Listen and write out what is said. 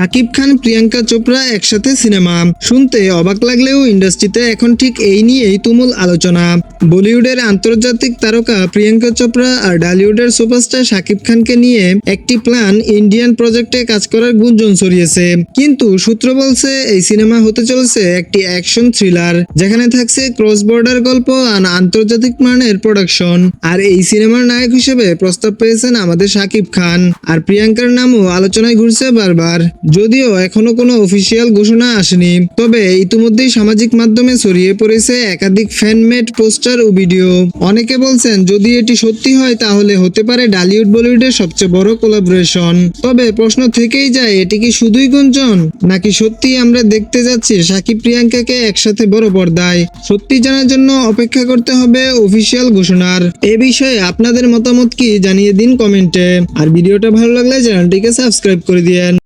শাকিব খান, প্রিয়াঙ্কা চোপড়া একসাথে সিনেমা। শুনতে অবাক লাগলেও ইন্ডাস্ট্রিতে এখন ঠিক এই নিয়েই তুমুল আলোচনা। বলিউডের আন্তর্জাতিক তারকা প্রিয়াঙ্কা চোপড়া আর ডালিউডের সুপারস্টার শাকিব খানকে নিয়ে একটি প্ল্যান ইন্ডিয়ান প্রজেক্টে কাজ করার গুঞ্জন ছড়িয়েছে। কিন্তু সূত্র বলছে, এই সিনেমা হতে চলেছে একটি অ্যাকশন থ্রিলার, যেখানে থাকছে ক্রস বর্ডার গল্প আর আন্তর্জাতিক মানের প্রোডাকশন। আর এই সিনেমার নায়ক হিসেবে প্রস্তাব পেয়েছেন আমাদের শাকিব খান। আর প্রিয়াঙ্কার নামও আলোচনায় ঘুরছে বারবার। যদিও এখনও কোনো অফিসিয়াল ঘোষণা আসেনি। তবে ইতিমধ্যেই সামাজিক মাধ্যমে ছড়িয়ে পড়েছে একাধিক ফ্যানমেড পোস্টার ও ভিডিও। অনেকে বলছেন, যদি এটি সত্যি হয়, তাহলে হতে পারে ডালিউড বলিউডের সবচেয়ে বড় কোলাবোরেশন। তবে প্রশ্ন থেকেই যায়, এটি কি শুধুই গুঞ্জন? নাকি সত্যি আমরা দেখতে যাচ্ছি সাকিব প্রিয়াঙ্কাকে একসাথে বড় পর্দায়? সত্যি জানার জন্য অপেক্ষা করতে হবে অফিসিয়াল ঘোষণার। এ বিষয়ে আপনাদের মতামত কি জানিয়ে দিন কমেন্টে। আর ভিডিওটা ভালো লাগলে চ্যানেলটিকে সাবস্ক্রাইব করে দিয়েন।